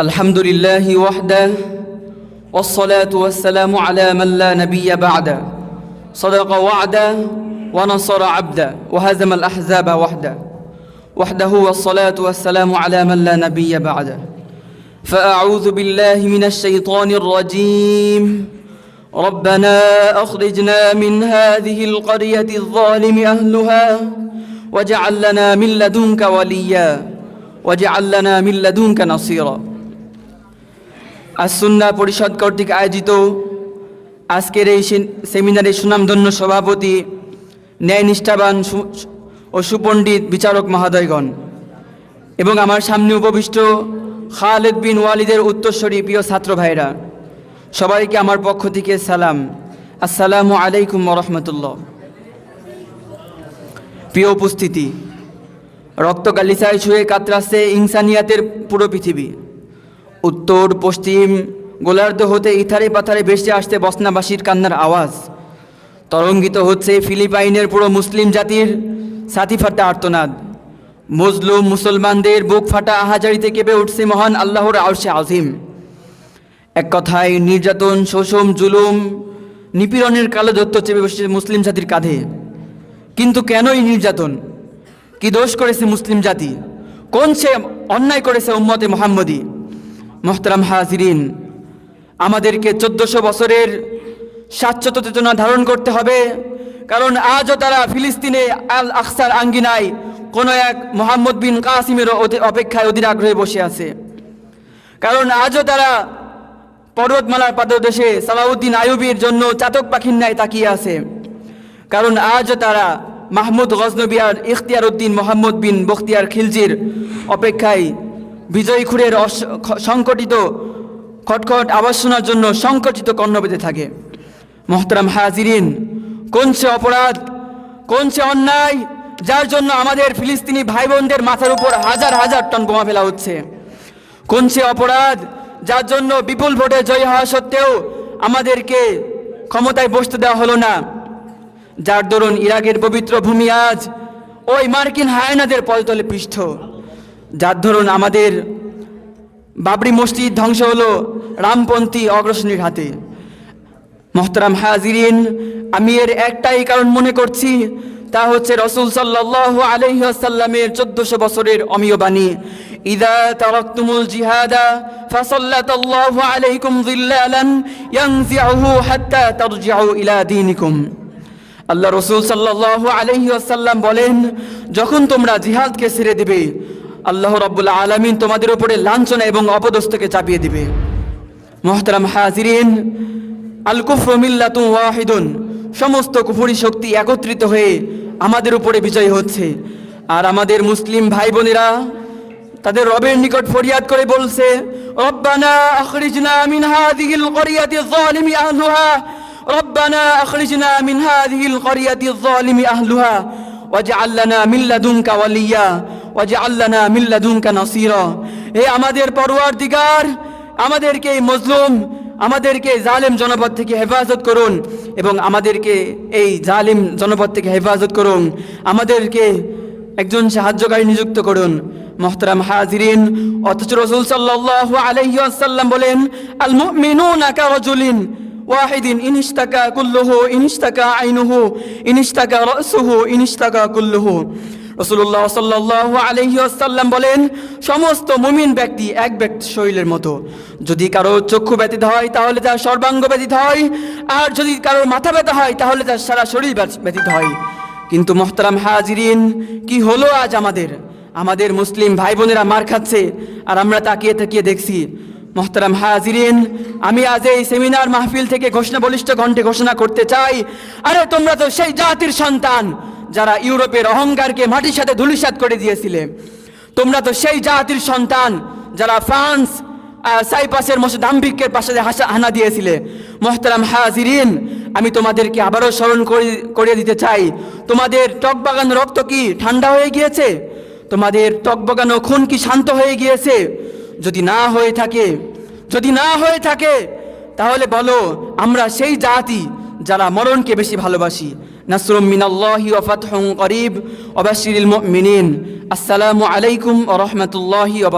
الحمد لله وحده والصلاة والسلام على من لا نبي بعده صدق وعده ونصر عبده وهزم الأحزاب وحده. وحده والصلاة والسلام على من لا نبي بعده فأعوذ بالله من الشيطان الرجيم. ربنا أخرجنا من هذه القرية الظالم أهلها واجعل لنا من لدنك وليا واجعل لنا من لدنك نصيرا. আসুন্না পরিষদ কর্তৃক আয়োজিত আজকের এই সে- সেমিনারের সুনামধন্য সভাপতি ন্যায় নিষ্ঠাবান ও সুপণ্ডিত বিচারক মহাদয়গণ এবং আমার সামনে উপবিষ্ট খালেদ বিন ওয়ালিদের উত্তরস্বরী প্রিয় ছাত্র ভাইরা সবাইকে আমার পক্ষ থেকে সালাম। আসসালামু আলাইকুম রহমতুল্লাহ। প্রিয় উপস্থিতি রক্ত গালিচায় ছুঁয়ে কাতরাচ্ছে ইনসানিয়াতের পুরো পৃথিবী। উত্তর, পশ্চিম, গোলার্ধ হতে ইথারে পাথারে ভেসে আসতে বসনাবাসীর কান্নার আওয়াজ। তরঙ্গিত হচ্ছে ফিলিপাইনের পুরো মুসলিম জাতির সাথী ফাটা আর্তনাদ। মজলুম মুসলমানদের বুক ফাটা আহাজারিতে কেঁপে উঠছে মহান আল্লাহর আরশে আজিম। এক কথায় নির্যাতন, শোষণ, জুলুম, নিপীড়নের কালো দত্ত চেপে বসেছে মুসলিম জাতির কাঁধে। কিন্তু কেনই নির্যাতন? কি দোষ করেছে মুসলিম জাতি? কোন সে অন্যায় করেছে উম্মতে মোহাম্মদী? মোহতারাম হাজিরিন, আমাদেরকে চোদ্দশো বছরের স্বাচ্ছত চেতনা ধারণ করতে হবে, কারণ আজও তারা ফিলিস্তিনে আল আকসার আঙ্গিনায় কোনো এক মোহাম্মদ বিন কাসিমের অপেক্ষায় অধীর আগ্রহে বসে আছে। কারণ আজও তারা পর্বতমালার পাদদেশে সালাউদ্দিন আয়ুবির জন্য চাতক পাখির ন্যায় তাকিয়ে আছে। কারণ আজও তারা মাহমুদ গজনবিয়ার ইখতিয়ার উদ্দিন মোহাম্মদ বিন বখতিয়ার খিলজির অপেক্ষায় বিজয়ী খুরের অস- খ- সংকটিত খটখট শোনার জন্য সংকটিত কর্ণ পেতে থাকে। মোহতারাম হাজিরিন, কোন সে অপরাধ? কোন সে অন্যায়? যার জন্য আমাদের ফিলিস্তিনি ভাই বোনদের মাথার উপর হাজার হাজার টন বোমা ফেলা হচ্ছে। কোন সে অপরাধ? যার জন্য বিপুল ভোটে জয়ী হওয়া সত্ত্বেও আমাদেরকে ক্ষমতায় বসতে দেওয়া হলো না। যার দরুন ইরাকের পবিত্র ভূমি আজ ওই মার্কিন হায়নাদের পদতলে পৃষ্ঠ। যার ধরুন আমাদের বাবরি মসজিদ ধ্বংস হলো রামপন্থী অগ্রসনীর হাতে। মোহতারাম হাজিরিন, আমি এর একটাই কারণ মনে করছি, তা হচ্ছে রসুল সাল্লাহ আলহিহাসাল্লামের চোদ্দশো বছরের অমীয় বাণী, ইদা তারাক্তুমুল জিহাদা ফাসাল্লাতাল্লাহু আলাইকুম যিল্লালান ইয়ানজিউহু হাত্তা তারজিউ ইলা দীনিকুম। আল্লাহ রসুল আলাইহি ওয়াসাল্লাম বলেন, যখন তোমরা জিহাদকে ছেড়ে দিবে আল্লাহ রাব্বুল আলামিন তোমাদের উপরে লাঞ্ছনা এবং অপদস্থকে চাপিয়ে দিবে। মোহতারাম হাজিরিন, আল কুফর মিল্লাতুন ওয়াহিদুন, সমস্ত কুফরি শক্তি একত্রিত হয়ে আমাদের উপরে বিজয় হচ্ছে। আর আমাদের মুসলিম ভাই বোনেরা তাদের রবের নিকট ফরিয়াদ করে বলছে ওয়ালিয়া ওয়াজআল লানা মিন লাদুনকা নাসীরা। হে আমাদের পরওয়ারদিগার, আমাদেরকে এই মজলুম, আমাদেরকে জালেম জনপদ থেকে হেফাজত করুন এবং আমাদেরকে এই জালিম জনপদ থেকে হেফাজত করুন। আমাদেরকে একজন সাহায্যকারী নিযুক্ত করুন। মোহতারাম হাজিরিন, অথচ রসুল সাল্লাহ আলহি বলেন আল মুমিনুনা কারাজুলিন ওয়াহিদিন ইনিস্তাকা কুল্লুহু ইনিস্তাকা আইনুহু ইনিস্তাকা রসুহু ইনিস্তাকা কুল্লুহু। রসুল্লাহ সাল্লাহ আলহি আসাল্লাম বলেন, সমস্ত মুমিন ব্যক্তি এক ব্যক্তি শরীরের মতো। যদি কারও চক্ষু ব্যতীত হয়, তাহলে তার সর্বাঙ্গ ব্যতীত হয়। আর যদি কারও মাথা ব্যথা হয়, তাহলে তার সারা শরীর ব্যথ- ব্যতীত হয়। কিন্তু মোহতারাম হাজিরিন, কি হলো আজ আমাদের? আমাদের মুসলিম ভাই বোনেরা মার খাচ্ছে, আর আমরা তাকিয়ে তাকিয়ে দেখছি, মোহতারাম হাজিরিন, আমি আজ এই সেমিনার মাহফিল থেকে ঘোষণা বলিষ্ঠ ঘণ্টে ঘোষণা করতে চাই, আরে তোমরা তো সেই জাতির সন্তান। যারা ইউরোপের অহংকারকে মাটির সাথে ধুলিসাৎ করে দিয়েছিলে, তোমরা তো সেই জাতির সন্তান যারা ফ্রান্স সাইপাসের মতো দাম্ভিকের পাশে হাসা হানা দিয়েছিলে। মোহতারাম হাজিরিন, আমি তোমাদেরকে আবারও স্মরণ করি- করিয়ে দিতে চাই। তোমাদের টকবাগান রক্ত কি ঠান্ডা হয়ে গিয়েছে? তোমাদের টকবাগানো খুন কি শান্ত হয়ে গিয়েছে? যদি না হয়ে থাকে যদি না হয়ে থাকে, তাহলে বলো, আমরা সেই জাতি যারা মরণকে বেশি ভালোবাসি। নাসরুম মিনাল্লাহি ওয়া ফাতহুন করিব। ওয়া বাশশিরিল মুমিনিন। আসসালামু আলাইকুম ওয়া রাহমাতুল্লাহি ওয়া